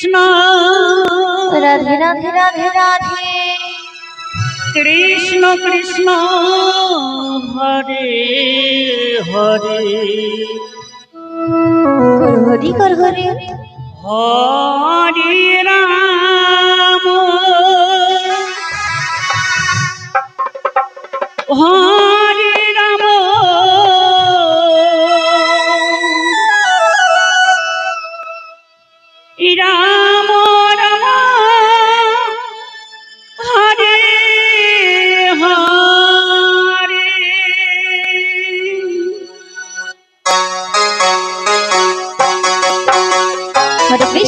কৃষ্ণ। রাধে রাধে রাধে রাধে। কৃষ্ণ কৃষ্ণ হরে হরে। কর হরি কর হরি রাম। হরে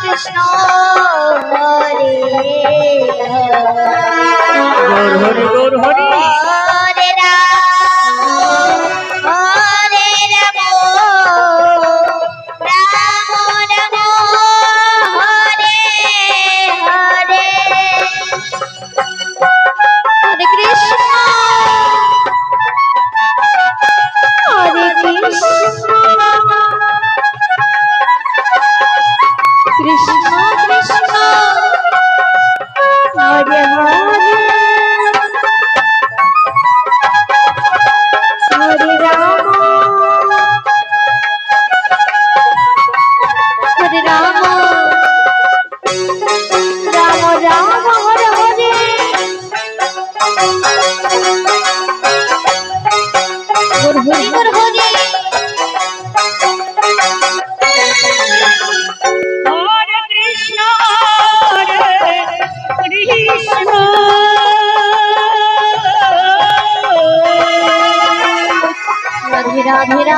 কৃষ্ণ হরে হরে। হরি হরে।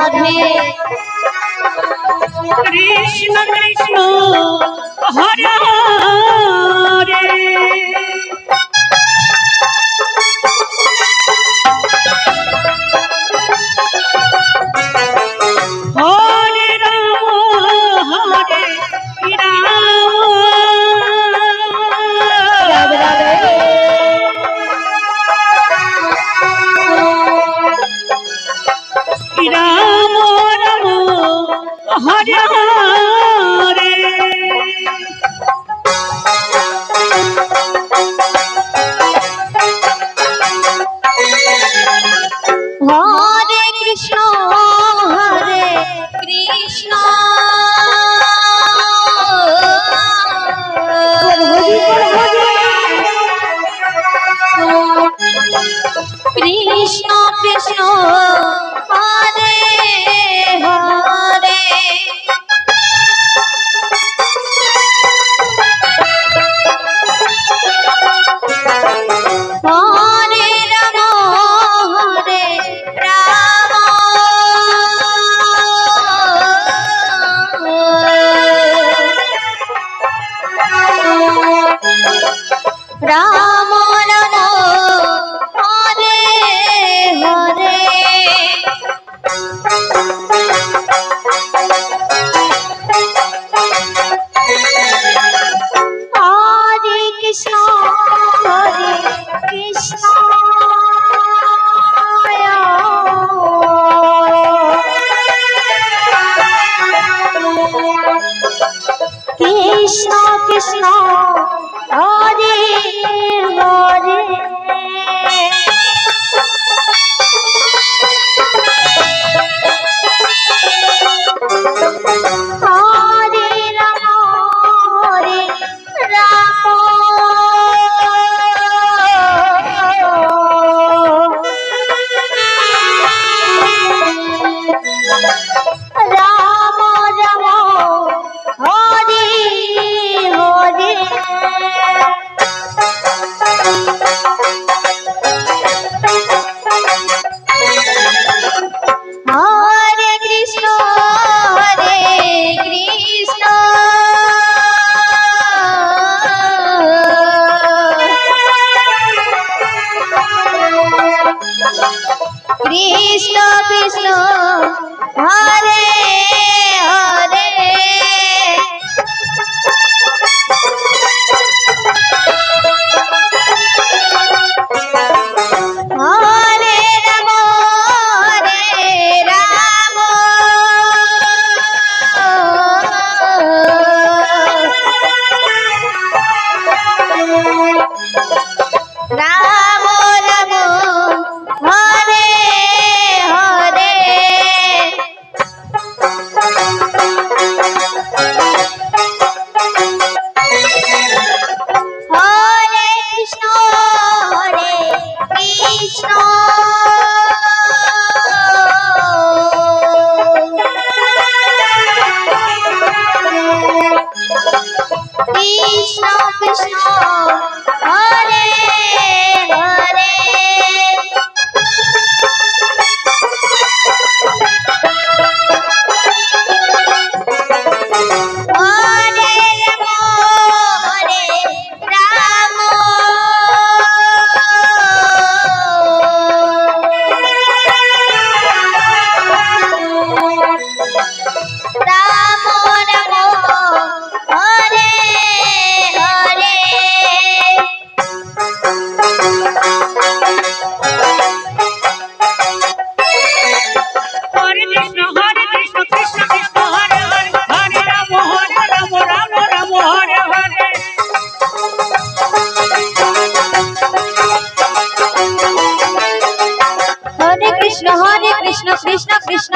রাধে। কৃষ্ণ কৃষ্ণ হরে আমরা হরে কৃষ্ণ। কৃষ্ণ হরে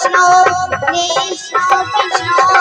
কৃষ্ণ কৃষ্ণ কৃষ্ণ।